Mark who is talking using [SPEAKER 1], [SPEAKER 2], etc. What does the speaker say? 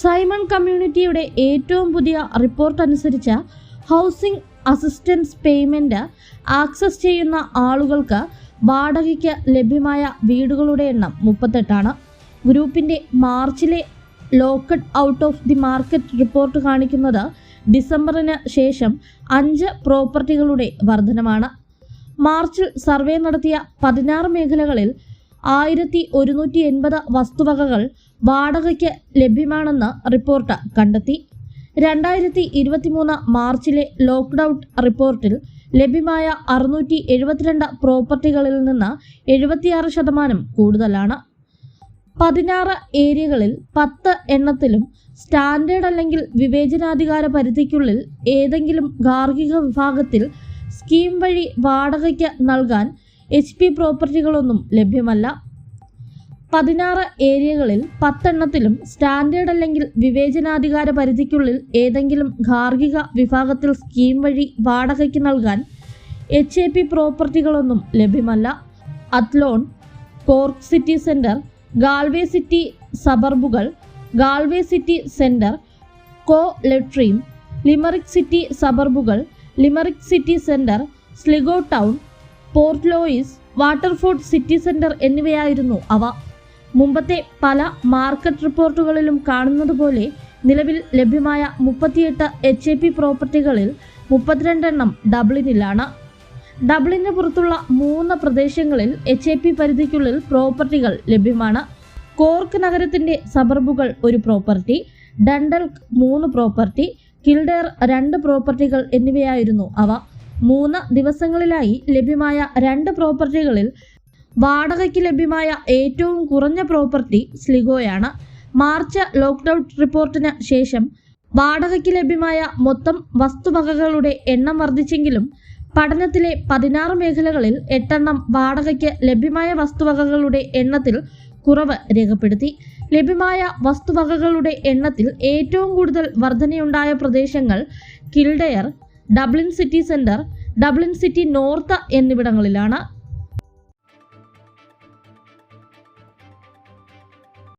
[SPEAKER 1] Simon കമ്മ്യൂണിറ്റിയുടെ ഏറ്റവും പുതിയ റിപ്പോർട്ട് അനുസരിച്ച് ഹൗസിംഗ് അസിസ്റ്റൻസ് പേയ്മെന്റ് ആക്സസ് ചെയ്യുന്ന ആളുകൾക്ക് വാടകയ്ക്ക് ലഭ്യമായ വീടുകളുടെ എണ്ണം മുപ്പത്തെട്ടാണ്. ഗ്രൂപ്പിന്റെ മാർച്ചിലെ locked out of the market report കാണിക്കുന്നത് ഡിസംബറിന് ശേഷം അഞ്ച് പ്രോപ്പർട്ടികളുടെ വർധനമാണ്. മാർച്ചിൽ സർവേ നടത്തിയ പതിനാറ് മേഖലകളിൽ ആയിരത്തി ഒരുന്നൂറ്റി എൺപത് വസ്തുവകകൾ വാടകയ്ക്ക് ലഭ്യമാണെന്ന് റിപ്പോർട്ട് കണ്ടെത്തി. രണ്ടായിരത്തി ഇരുപത്തിമൂന്ന് മാർച്ചിലെ ലോക്ക്ഡൌൺ റിപ്പോർട്ടിൽ ലഭ്യമായ അറുന്നൂറ്റി എഴുപത്തിരണ്ട് പ്രോപ്പർട്ടികളിൽ നിന്ന് എഴുപത്തിയാറ് ശതമാനം കൂടുതലാണ്. പതിനാറ് ഏരിയകളിൽ പത്ത് എണ്ണത്തിലും സ്റ്റാൻഡേർഡ് അല്ലെങ്കിൽ വിവേചനാധികാര പരിധിക്കുള്ളിൽ ഏതെങ്കിലും ഗാർഹിക വിഭാഗത്തിൽ സ്കീം വഴി വാടകയ്ക്ക് നൽകാൻ എച്ച് പി പ്രോപ്പർട്ടികളൊന്നും ലഭ്യമല്ല. പതിനാറ് ഏരിയകളിൽ പത്തെണ്ണത്തിലും സ്റ്റാൻഡേർഡ് അല്ലെങ്കിൽ വിവേചനാധികാര പരിധിക്കുള്ളിൽ ഏതെങ്കിലും ഗാർഹിക വിഭാഗത്തിൽ സ്കീം വഴി വാടകയ്ക്ക് നൽകാൻ എച്ച് എ പി പ്രോപ്പർട്ടികളൊന്നും ലഭ്യമല്ല. Athlone Cork city centre Galway city സബർബുകൾ Galway city centre Co Leitrim Limerick city സബർബുകൾ Limerick city centre Sligo town Portlaoise Waterford city centre എന്നിവയായിരുന്നു അവ. മുമ്പത്തെ പല മാർക്കറ്റ് റിപ്പോർട്ടുകളിലും കാണുന്നത് പോലെ നിലവിൽ ലഭ്യമായ മുപ്പത്തിയെട്ട് എച്ച് എ പി പ്രോപ്പർട്ടികളിൽ മുപ്പത്തിരണ്ടെണ്ണം ഡബ്ലിനിലാണ്. ഡബ്ലിന് പുറത്തുള്ള മൂന്ന് പ്രദേശങ്ങളിൽ എച്ച് എ പി പരിധിക്കുള്ളിൽ പ്രോപ്പർട്ടികൾ ലഭ്യമാണ്. കോർക്ക് നഗരത്തിന്റെ സബർബുകൾ ഒരു പ്രോപ്പർട്ടി ഡണ്ടൽക്ക് മൂന്ന് പ്രോപ്പർട്ടി കിൽഡർ രണ്ട് പ്രോപ്പർട്ടികൾ എന്നിവയായിരുന്നു അവ. മൂന്ന് ദിവസങ്ങളിലായി ലഭ്യമായ രണ്ട് പ്രോപ്പർട്ടികളിൽ വാടകയ്ക്ക് ലഭ്യമായ ഏറ്റവും കുറഞ്ഞ പ്രോപ്പർട്ടി സ്ലിഗോയാണ്. മാർച്ച് ലോക്ക്ഡൌൺ റിപ്പോർട്ടിന് ശേഷം വാടകയ്ക്ക് ലഭ്യമായ മൊത്തം വസ്തുവകകളുടെ എണ്ണം വർദ്ധിച്ചെങ്കിലും പഠനത്തിലെ പതിനാറ് മേഖലകളിൽ എട്ടെണ്ണം വാടകയ്ക്ക് ലഭ്യമായ വസ്തുവകകളുടെ എണ്ണത്തിൽ കുറവ് രേഖപ്പെടുത്തി. ലഭ്യമായ വസ്തുവകകളുടെ എണ്ണത്തിൽ ഏറ്റവും കൂടുതൽ വർധനയുണ്ടായ പ്രദേശങ്ങൾ Kildare Dublin city centre Dublin city north എന്നിവിടങ്ങളിലാണ്